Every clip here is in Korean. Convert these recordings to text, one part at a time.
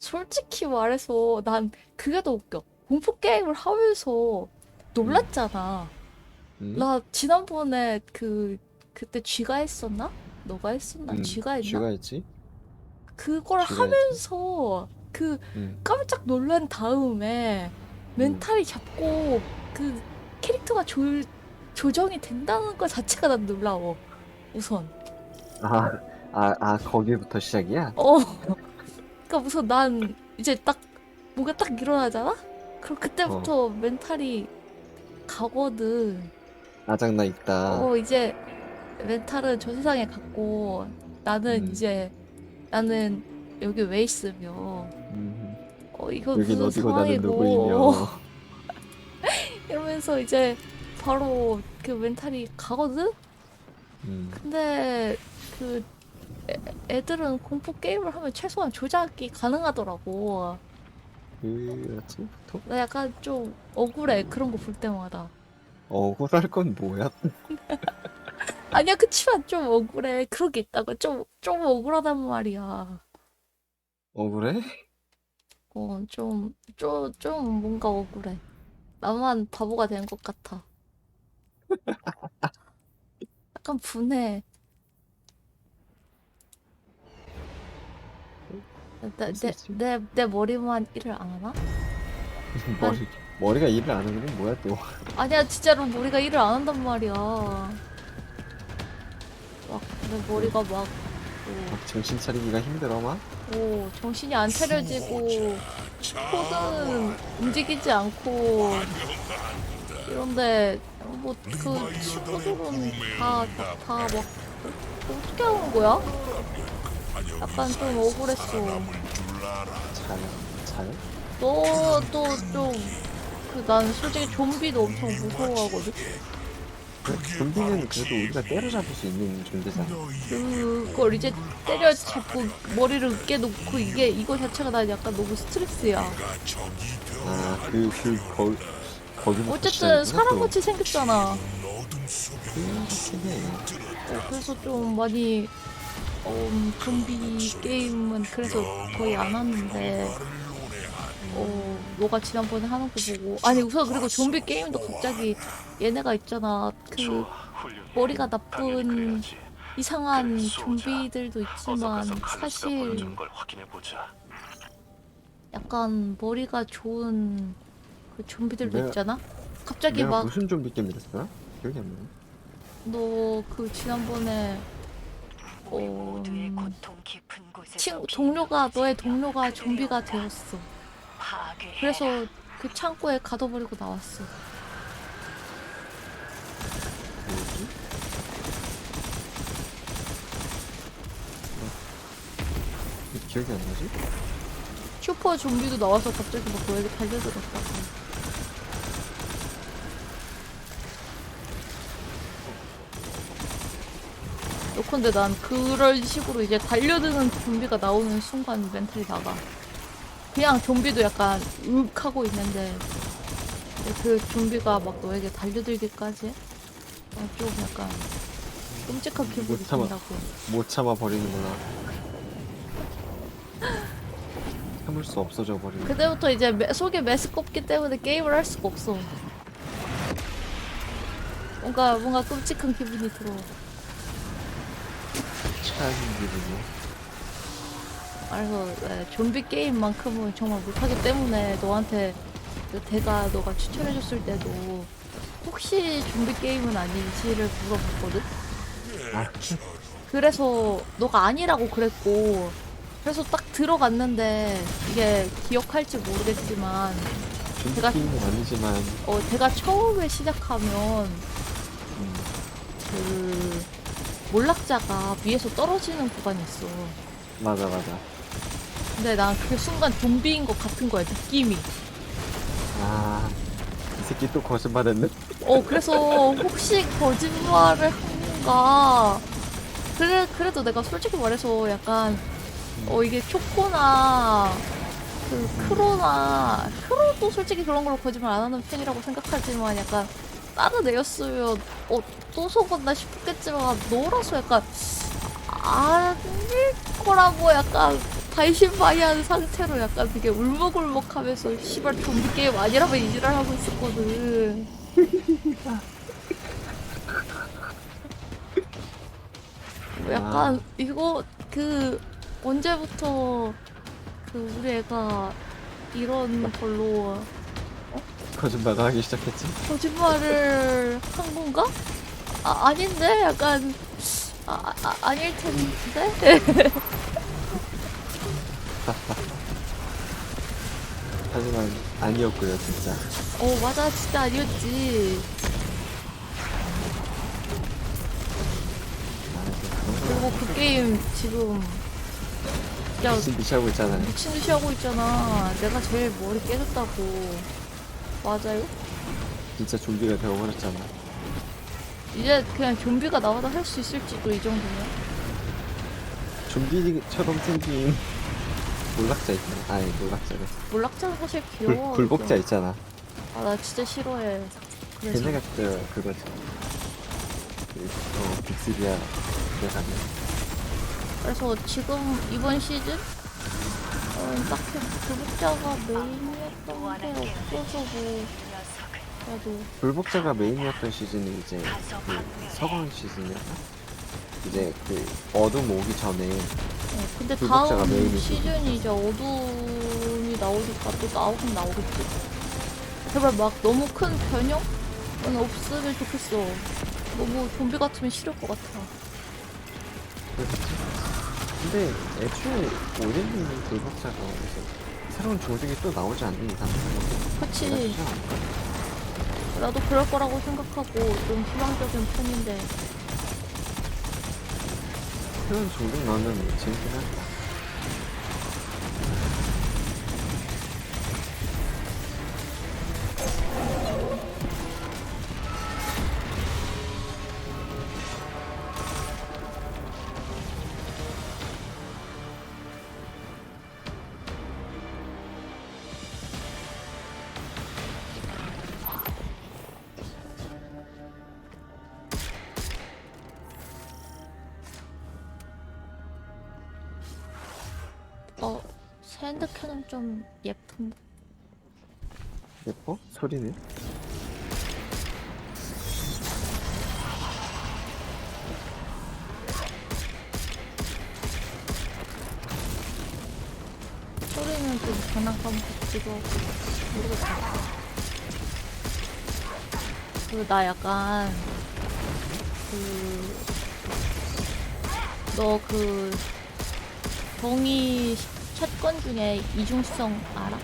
솔직히 말해서 난 그게 더 웃겨. 공포 게임을 하면서 놀랐잖아. 음? 나 지난번에 그 그때 쥐가 했었나? 너가 했었나? 음, 쥐가 했나? 쥐가 했지? 그걸 쥐가 하면서 그 음. 깜짝 놀란 다음에 멘탈이 잡고 그 캐릭터가 조, 조정이 된다는 것 자체가 난 놀라워. 우선. 아, 아, 아, 거기부터 시작이야? 어. 그러니까 우선 난 이제 딱 뭐가 딱 일어나잖아? 그럼 그때부터 멘탈이 가거든. 아장나 있다. 어 이제 멘탈은 저 세상에 갔고 나는 음. 이제 나는 여기 왜 있으며 음, 어 이거 여긴 무슨 어디고 나는 상황이고 누구이며. 이러면서 이제 바로 그 멘탈이 가거든? 음, 근데 그 애, 애들은 공포 게임을 하면 최소한 조작이 가능하더라고. 그렇지? 또? 나 약간 좀 억울해 그런 거 볼 때마다. 억울할 건 뭐야? 아니야 그치만 좀 억울해 그런 게 있다고 좀 좀 억울하단 말이야. 억울해? 어, 좀, 좀, 좀 뭔가 억울해. 나만 바보가 된 것 같아. 약간 분해. 내, 내, 내, 내 머리만 일을 안 하나? 머리, 머리가 일을 안 하는 건 뭐야 또? 아니야, 진짜로 머리가 일을 안 한단 말이야. 막, 내 머리가 막, 막 정신 차리기가 힘들어 막? 오, 오, 정신이 안 차려지고, 손은 움직이지 않고, 이런데, 뭐, 그 친구들은 다, 다, 다 막, 어떻게 하는 거야? 약간 좀 억울했어. 잘, 잘? 너도 좀, 그, 난 솔직히 좀비도 엄청 무서워하거든? 그, 좀비는 그래도 우리가 때려잡을 수 있는 존재잖아. 그걸 이제 때려잡고 머리를 깨놓고 이게, 이거 자체가 난 약간 너무 스트레스야. 아, 그, 그, 거, 거기부터 어쨌든. 사람같이 생겼잖아. 그렇긴 해. 어, 그래서 좀 많이 어, 음, 좀비 게임은 그래서 거의 안 하는데 어, 너가 지난번에 하는 거 보고 아니 우선 그리고 좀비 게임도 갑자기 얘네가 있잖아 그 머리가 나쁜 이상한 좀비들도 있지만 사실. 약간 머리가 좋은 그 좀비들도 내가- 있잖아 갑자기 내가 막 무슨 좀비 게임 했었어? 기억이 안 나네. 너그 지난번에 어, 모두의 음, 고통 깊은 곳에서 친 동료가 너의 동료가 좀비가 되었어. 그래서 그 창고에 가둬버리고 나왔어. 왜 기억이 안 나지? 슈퍼 좀비도 나와서 갑자기 막 너에게 달려들었다고. 요컨대 난 그런 식으로 이제 달려드는 좀비가 나오는 순간 멘탈이 나가. 그냥 좀비도 약간 윽 하고 있는데 그 좀비가 막 너에게 달려들기까지 해? 어, 좀 약간 끔찍한 기분이 못 참아. 든다고. 못 참아 버리는구나. 참을 수 없어져 버리는. 그때부터 이제 매- 속에 메스 꼽기 때문에 게임을 할 수가 없어. 뭔가 뭔가 끔찍한 기분이 들어. 차인 기분이. 그래서 네, 좀비 게임만큼은 정말 못하기 때문에 너한테 그 대가 너가 추천해줬을 때도 혹시 좀비 게임은 아닌지를 물어봤거든. 아, 그래서 너가 아니라고 그랬고 그래서 딱 들어갔는데 이게 기억할지 모르겠지만 좀비 제가- 게임은 아니지만 어 제가 처음에 시작하면 음, 그 몰락자가 위에서 떨어지는 구간이 있어. 맞아 맞아. 근데 난그 순간 좀비인 것 같은 거야 느낌이. 아, 이 새끼 또 거짓말했네. 어 그래서 혹시 거짓말을 한가. 그래 그래도 내가 솔직히 말해서 약간 어 이게 초코나 그 크로나 크로도 솔직히 그런 걸로 거짓말 안 하는 편이라고 생각하지만 약간 다른 애였으면 어또 속았나 싶겠지만 너라서 약간 아닐 거라고 약간 발신바이한 상태로 약간 되게 울먹울먹하면서 씨발 좀비 게임 아니라면 이지랄 하고 있었거든. 뭐 약간 이거 그 언제부터 그 우리 애가 이런 걸로 거짓말 하기 시작했지. 거짓말을 한 건가? 아 아닌데 약간 아, 아 아닐 텐데. 하지만 아니었고요, 진짜. 어 맞아 진짜 아니었지. 그리고 그 게임 지금 야 미친 듯이 하고 있잖아요. 미친 듯이 하고 있잖아. 내가 제일 머리 깨졌다고. 맞아요? 진짜 좀비가 되어버렸잖아. 이제 그냥 좀비가 나와도 할 수 있을지도 이 정도면. 좀비처럼 생긴 몰락자 있잖아. 아니, 몰락자래. 몰락자는 사실 불, 귀여워. 불복자 있잖아. 아나 진짜 싫어해. 그래서 걔네가 진짜 그거지. 그, 어, 빅스비아 들어가면. 그래서 지금 이번 시즌 어, 딱히 불복자가 메인이었던 게 없어서 뭐 그래도 불복자가 메인이었던 시즌이 이제 그 서광 시즌이었나? 이제 그 어둠 오기 전에 어, 근데 불복자가 다음 메인이지. 시즌이 이제 어둠이 나오니까 또 나오긴 나오겠지. 제발 막 너무 큰 변형은 없으면 좋겠어. 너무 좀비 같으면 싫을 것 같아. 그렇지. 근데 애초에 오랜만에 불복자가 이제 새로운 조직이 또 나오지 않는 이상 그치. 그렇지 않을까? 나도 그럴 거라고 생각하고 좀 희망적인 편인데. 새로운 조직 나오면 재밌긴 하 샌드캐는 좀 예쁜데 예뻐? 소리는? 소리는 좀 장난감 같기도 하고 모르겠다. 그리고 나 약간 그 너그 정의 채권 중에 이중성 알아?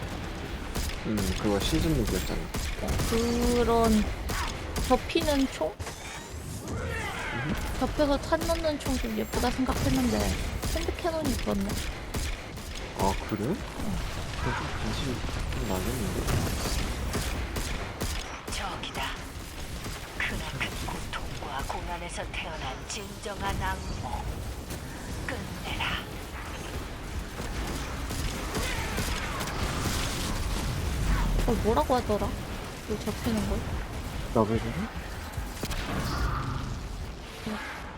음 그거 시즌. 어, 그런 접히는 총? 접혀서 탄 넣는 총 좀 예쁘다 생각했는데 핸드캐논이 그렇네. 아 그래? 그거 좀 관심이 좀 나겠는데? 저기다. 크나큰 고통과 고난에서 태어난 진정한 악몽. 끝내라. 어, 뭐라고 하더라? 그 접히는 걸? 더블베르?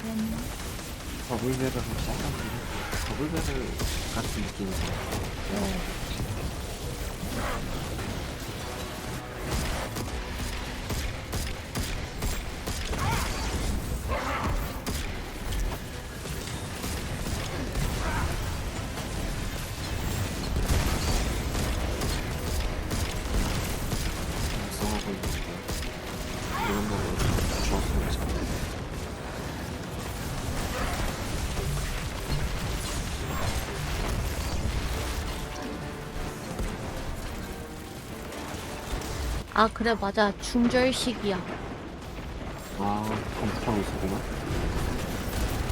음, 더블베르는 약간 그 더블베르 같은 느낌이죠. 네. 작 아 그래 맞아. 중절식이야. 아 검색하고 있었구나.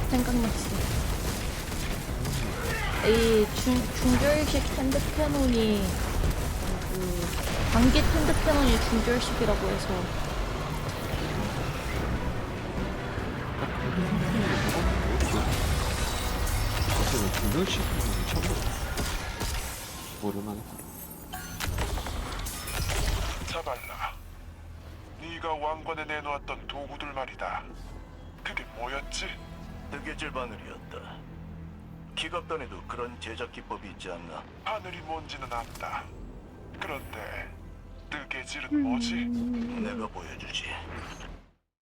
생각났어. 이 중, 중절식 핸드캐논이 그 단기 핸드캐논이 중절식이라고 해서. 사실은 중절식? 처음 자 네가 왕관에 내놓았던 도구들 말이다. 그게 뭐였지? 뜨개질 바늘이었다. 기갑단에도 그런 제작 기법이 있지 않나? 하늘이 뭔지는 안다. 그런데 뜨개질은 뭐지? 내가 보여주지.